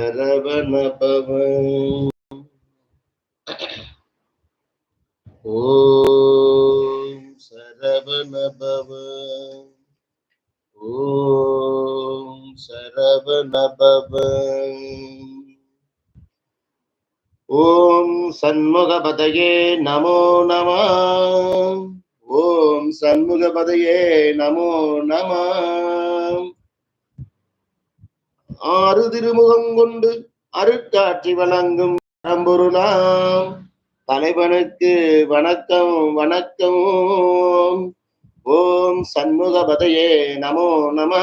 சரவண பவன் ஓம் சரவண பவன் ஓம் சரவண பவன் ஓம் சண்முகபதையே நமோ நம ஓம் சண்முகபதையே நமோ நம. ஆறு திருமுகம் கொண்டு அருட்காட்சி வழங்கும் பரம்பொருளாம் தலைவனுக்கு வணக்கம் வணக்கம் ஓம் சண்முகபதயே நமோ நம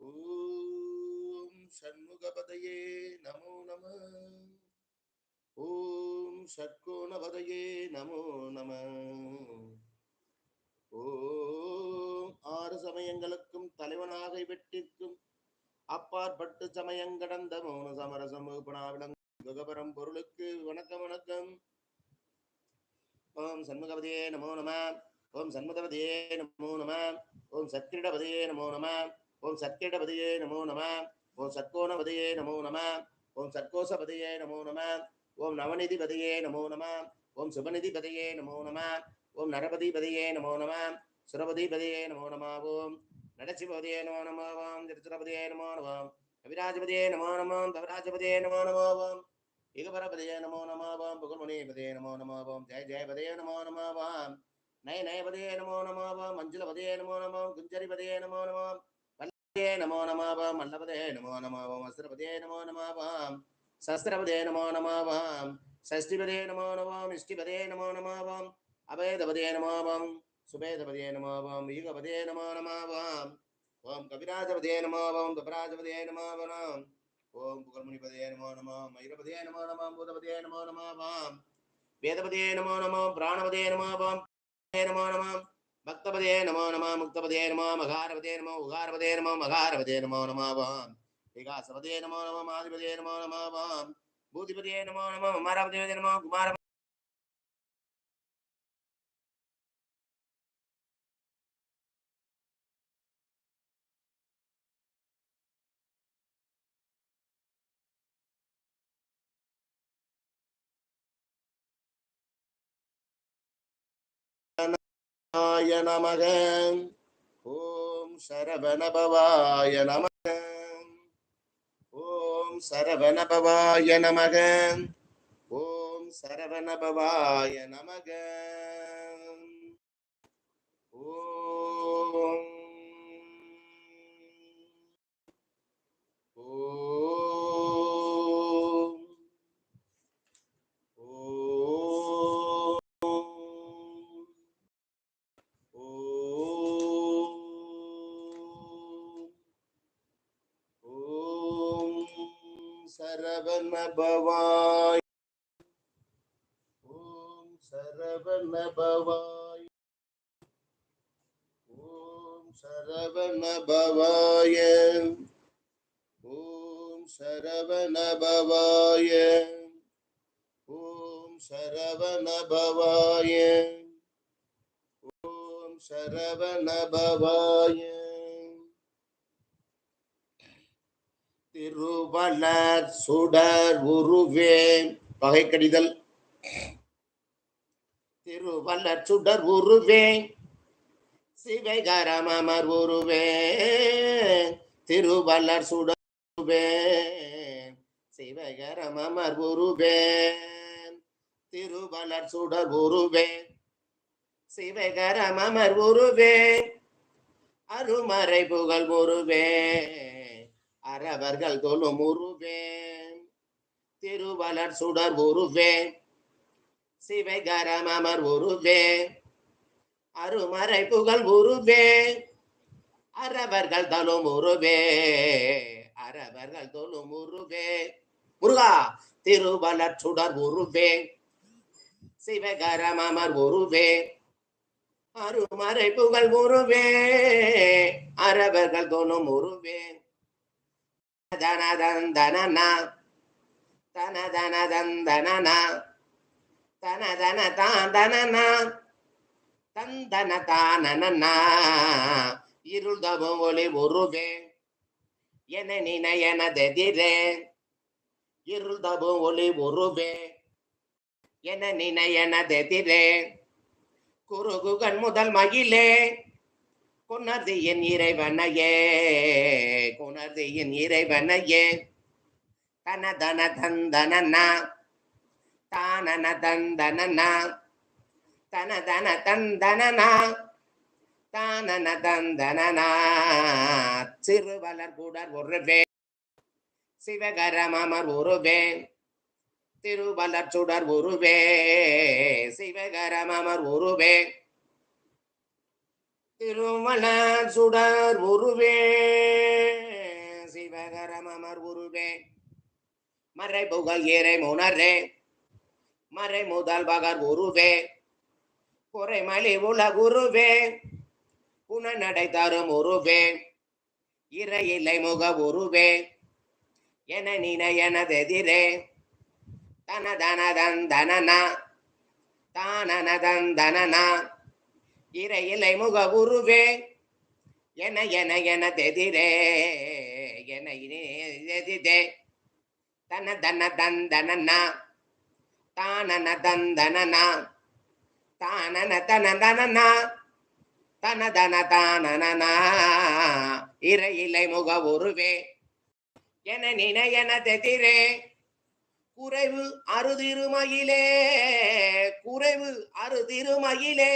Ooh. சண்முகபதயே நமோ நம. ஓம் ஷட்கோணபதயே நமோ நம. ஓம் ஆறு சமயங்களுக்கும் தலைவனாக வெட்டிற்கும் அப்பாற்பட்டு சமயம் கடந்த மௌன சமரசம் விளங்குகபரம் பொருளுக்கு வணக்கம் வணக்கம். ஓம் சண்முகபதியே நமோ நம. ஓம் சண்முகபதியே நமோ நம. ஓம் சத்கிரீடபதியே நமோ நம. ஓம் சத்கிரீடபதியே நமோ நம. ஓம் சத்கோணபதியே நமோ நம ஓம் சத்கோசபதியே நமோ நம ஓம் நவநிதிபதியே நமோ நம ஓம் சுபநிதிபதியே நமோ நம ஓம் நரபதிபதியே நமோ நம சுரபதிபதியே நமோ நம ஓம் நடசிபதியே நமோ நம ஓம் திருச்சிரபதியே நமோ நம கவிராஜபதியே நமோ நம கவிராஜபதியே நமோ நம ஓம் யுகபரபதியே நமோ நம ஓம் புகழ்முனிபதியே நமோ நம ஓம் ஜெய ஜெயபதியே நமோ நம ஓம் நய நயபதியே நமோ நம ஓம் மஞ்சுளபதியே நமோ நம குஞ்சரிபதியே நமோ நம வல்லபதியே நமோ நம ஓம் மல்லபதே நமோ நம ஓம் அஸ்திரபதியே நமோ நம ஓம் சஸ்திரபதே நமோ நம ஓம் ஷஷ்டிபதே நமோ நம இஷ்டிபதே நமோ நம ஓம் அபேதபதே நமோ ஓம் சுபேதபதே நமோ ஓம் யுகபதே நமோ நம ஓம் ஓம் கவிராஜபதே நமோ ஓம் கபராஜபதே நமோ ஓம் ஓம் புகழ்முனிபதே நமோ நம மயிரபதே நமோ நம பூதபதே நமோ நம ஓம் வேதபதே நமோ நம பிராணபதே நமோ ஓம் நமோ நம பக்தபதே நமோ நம முக்தபதே நமோ மகாரபதே நமோ உகாரபதே நமோ மகாரபதே நமோ நம ஓம் விகாசபதே நமோ நம மாதிபதே நமோ நம ஓம் பூதிபதே நமோ நம குமாரபதே நமோ நமக. ஓம் சரவணபவாய நமக. ஓம் சரவணபவாய நமக. ஓம் சரவணபவாய நமக. ஓம். ஓம். சரவண பவாய் ஓம் சரவண பவாய் ஓம் சரவண பவாய ஓம் சரவண பவாய திருவலர் சுடர் உருவே பகை கடிதல் திருவலர் சுடர் உருவே சிவகரம் அமர் உருவே திருவலர் சுடர் உருவே சிவகரம் அமர் உருவே திருவலர் சுடர் உருவே சிவகரம் அமர் உருவே அருமறை புகழ் உருவே அறவர்கள் தொழும் உருவே திருவலர் சுடர் உருவே சிவகரம் அமர் உருவே அருமறை புகழ் உருவே அறவர்கள் தொழும் உருவே அறவர்கள் தொழும் உருவே முருகா திருவலர் சுடர் உருவே சிவகரம் அமர் உருவே அருமறை புகழ் உருவே அறவர்கள் தொழும் உருவே தனதந்தனனா. தனதனதந்தனனா. தனதன தாந்தனனா தந்தன தானனா இருள் ஒளி உருவே. என நினையனதெதிரே இருள்தமும் ஒளி உருவே. என நினையனதெதிரே குறுகுகன் முதல் மகிழே. கொணர்து என் இறைவனையே கொணர்து என் இறைவனையே. தன தன தந்தனனா தானன தந்தனனா தன தன தந்தனனா தானன தந்தனா சிறுவலர் கூடர் உருவே சிவகரம் அமர் உருவே திருவலர் சுடர் உருவே சிவகரம் அமர் உருவே. திருமண சுடர் உருவே சிவகரம் அமர் உருவே. மறை புகழ் ஏறை முனரே மறை முதல் பகர் உருவே. குறைமலி உலகுருவே புனநடை தரும் உருவே. இறையில்லை முக உருவே என நினையனதெதிரே தன தன தன் தனனா தானன தன் தனனா இறையிலை முக உருவே. என என என தெதிரே என எதிரே தன தன தந்தனா தானன. தந்தனா தானன. தன தனனா. தன தன தானனா இறையிலை முக உருவே. என நின என தெதிரே. குறைவு அறுதிருமயிலே குறைவு அறுதிருமயிலே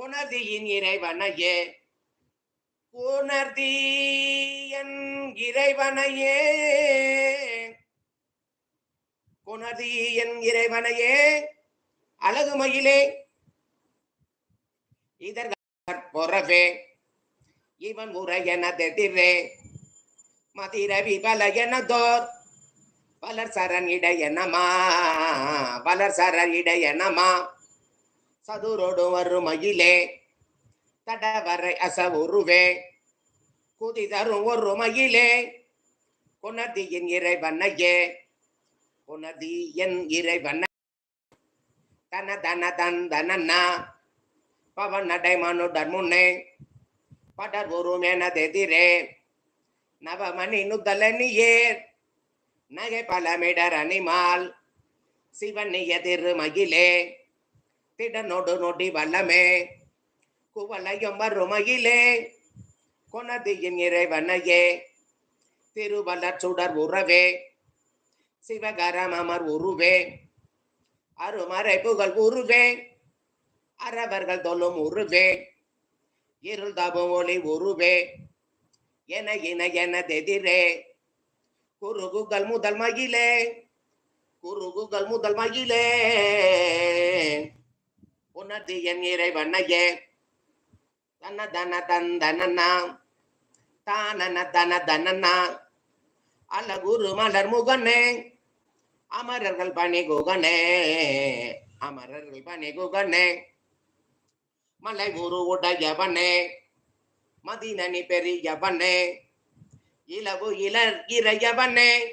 குணர்தியின் இறைவனையே. குணர்தியன் இறைவனையே. குணர்தியன் இறைவனையே. அழகுமயிலே இதற்கு பொறவே. இவன் உரை என மதிரவி பல எனதோர். பலர் சரண் இடையனமா. பலர் சரண் இடையனமா. சதுரோடு வரும் மயிலே தடவரை அச உருவே குதி தரும் ஒரு மயிலே குணதியின் இறைவனையே குணதி என் இறைவன. தன தன தன் தனன்னா பவன் நடை மனுடர் முன்னே படர் உரும் எனதெதிரே நவமணி நுதலனியே நகை பலமிடர் அணிமால் சிவன் எதிர் மகிலே திட நொடு நொடி வல்லமே குவலையும் வறுமையிலே கொனதியின் இறைவனையே திருவலர் சுடர் உறவே சிவகரம் அமர் உருவே. அருமறை புகழ் உருவே அறவர்கள் தொல்லும் உருவே. இருள் தபம் ஒளி உருவே என இன என தெதிரே. குறுகுகள் முதல் மகிலே குறுகுகள் முதல் மகிலே உனது என் இறைவனையே. தன தன தந்தனா தானன. தன தனனா. அழகுரு மலர் முகனே அமரர்கள் பணி குகனே. அமரர்கள் பணி குகனே. மலை குரு உடையவனே. மதினனி பெரியவனே. இலவு இளர் இறையவனே.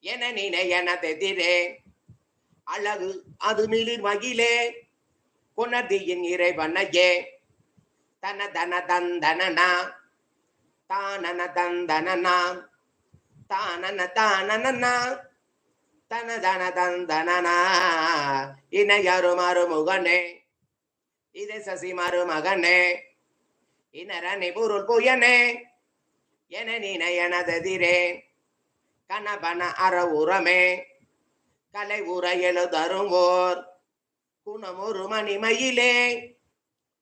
என நினையன தெதிரே. அழகு அது மிளிர் மகிழே. புனதியின் இறைவனையே. தன தன தந்தனனா தானன. தந்தனனா தானன. தானனா தன தன தந்தனனா இணையரு மருமுகனே இது சசி மருமகனே. இனரணி பொருள் புயனே என நீன நினையனதெதிரே கணபன அற உரமே. கலை உர எழுதருவோர் குணமுறு மணிமயிலே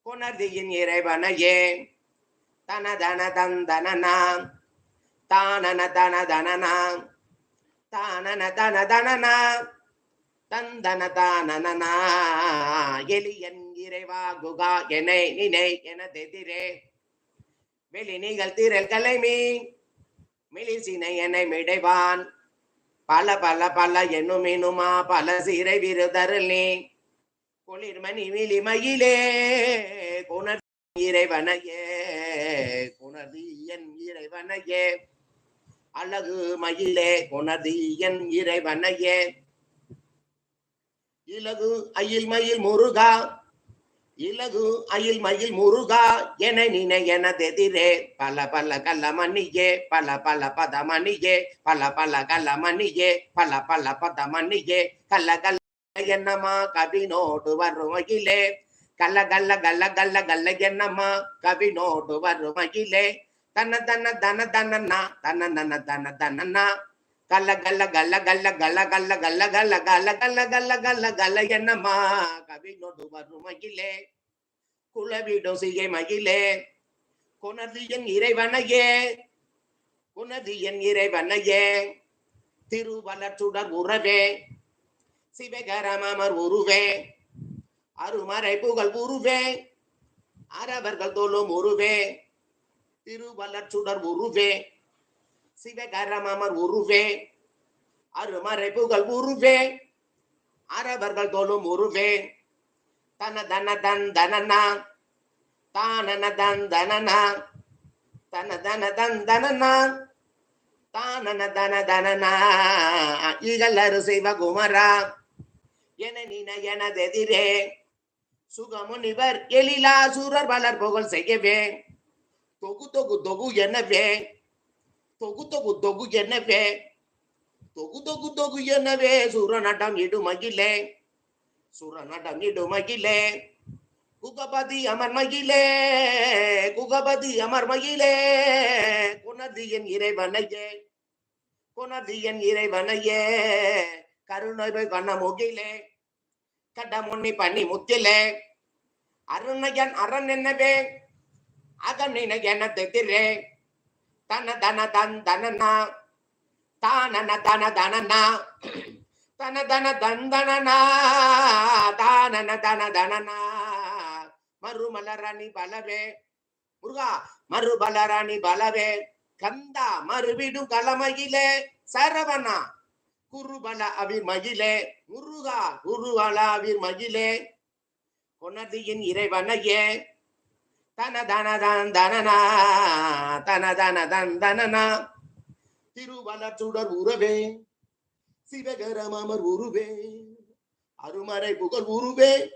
குணர்தியின் இறைவனையே. தனதன தன தானன தன தானன தன தந்தன தானனா எலியன் இறைவா குகா எனை நினை எனதெதிரே. வெளி நிகழ் திரள் கலைமீ மிளிசினை என்னை மிடைவான். பல பல பல என்னும் இனுமா பல சிறை விருதருள் நீ. குளிர்மணி விழிமயிலே குணர் இறைவனையே குணர்தி இறைவனையே. அழகு மயிலே கொணதி இறைவனையே. இலகு அயில் மயில் முருகா இலகு அயில் மயில் முருகா என நினை எனதெதிரே பல பல கல்ல மணியே பல பல பத மணியே பல பல கல்ல மணியே பல பல பத மணியே கல்ல கல்ல என்னமா கவினோடு வருமையிலே கல்ல கல்ல கல்ல கல்ல கல்ல என்னமா கவினோடு வருமையிலே தன்ன தன்ன தன தனனா தன தன தன தனனா கல்ல கல்ல கல்ல கல்ல கல்ல கல்ல கல்ல கல்ல கல்ல கல்ல கல்ல கல்ல கல்ல என்னமா கவினோடு வருமையிலே குலவிடும் சிகை மகிலே குணர்தி என் இறைவனையே குணர்தி என் இறைவனையே திருவலச்சுடர் உறவே சிவகரமர் உருவே. அருமறை புகழ் உருவே. அரவர்கள் தோலும் உருவே. திருவலச்சுடர் உருவே. சிவகரமர் உருவே. அருமறை புகழ் உருவே. அரவர்கள் தோலும் உருவே. தன தன தன் தனனா. தானன தன் தனனா. தன தன தன் தனனா. தானன தன தனனா. இகலரு சிவகுமரா. என நின எனதெதிரே சுகமுனிவர் எழிலா சூரர் வளர் புகழ் செய்யவே. தொகு தொகு தொகு எனவே. தொகு தொகு தொகு எனவே. தொகு தொகு தொகு எனவே. சூரநடம் இடுமகிலே. சூரநடம் இடுமகிலே. குகபதி அமர் மகிலே. குகபதி அமர் மகிழே குணதியின் இறைவனையே. குணதியின் இறைவனையே. கருணை போய் கண்ண முகிலே கட்ட முன்னி பண்ணி முத்திலே. அருணையன் அரண் என்னவே? அகநினை என்ன தெத்திரே. தன தன தன் தனனா? தானன தன தனனா? தன தன தன் தனனா? தானன தன தனனா? மறுமலரணி பலவே. முருகா மறுபலரணி பலவே. கந்தா மறுவிடும் கலமையிலே. சரவணா குருபல அவிர் மகிழே முருகா குருவல அவிர் மகிழே கொனதியின் இறைவனையே. தன தன தன் தனனா. தன தன தன் தனனா திருவலச்சுடர் உறவே சிவகரமர் உருவே. அருமறை புகழ் உருவே.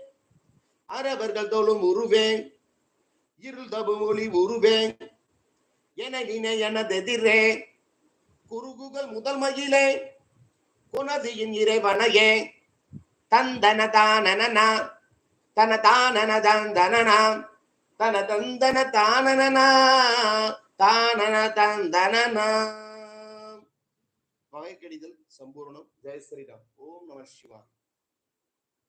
அரவர்கள் தோளும் உருவே. இருள் தபு ஒளி உருவே. என நினை எனதெதிரே குருகுகள் முதல் மகிழே. குணதியின் இறைவனையே. தந்தன தானனா தன தானன தந்தனா தன தந்தன தானனா தானன தந்தனா வகைக்கடிதல் சம்பூர்ணம். ஜெய் ஸ்ரீராம். ஓம் நம சிவா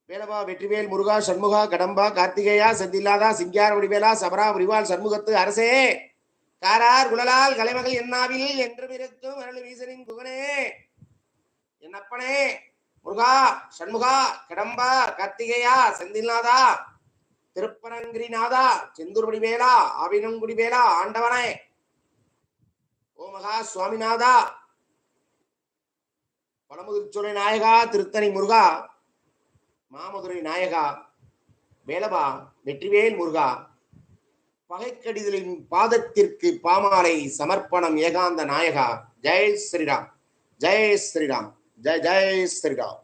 வேலவா வெற்றிவேல் முருகா சண்முகா கடம்பா கார்த்திகேயா செந்தில்லாதா சிங்கார வடிவேலா சபரா வடிவால் சண்முகத்து அரசே. காரார் குழலால் கலைமகள் என்னாவில் என்று இருக்கும் அருள் வீசனின் குகனே. என்னப்பனே? முருகா சண்முகா கடம்பா கார்த்திகேயா செந்தில்நாதா திருப்பரங்கிரிநாதா செந்தூர்படி வேலா ஆவினங்குடி வேலா ஆண்டவனே. ஓமகா சுவாமிநாதா. பழமுதிர்ச்சோலை நாயகா திருத்தணி முருகா. மாமதுரை நாயகா. வேலபா வெற்றிவேல் முருகா. பகைக்கடிதலின் பாதத்திற்கு பாமாலை சமர்ப்பணம் ஏகாந்த நாயகா. ஜெய் ஸ்ரீராம் ஜெய் ஸ்ரீராம். जय जय श्री राम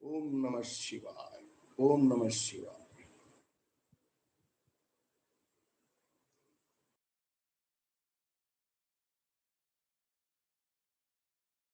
ओम नमः शिवाय ओम नमः शिवाय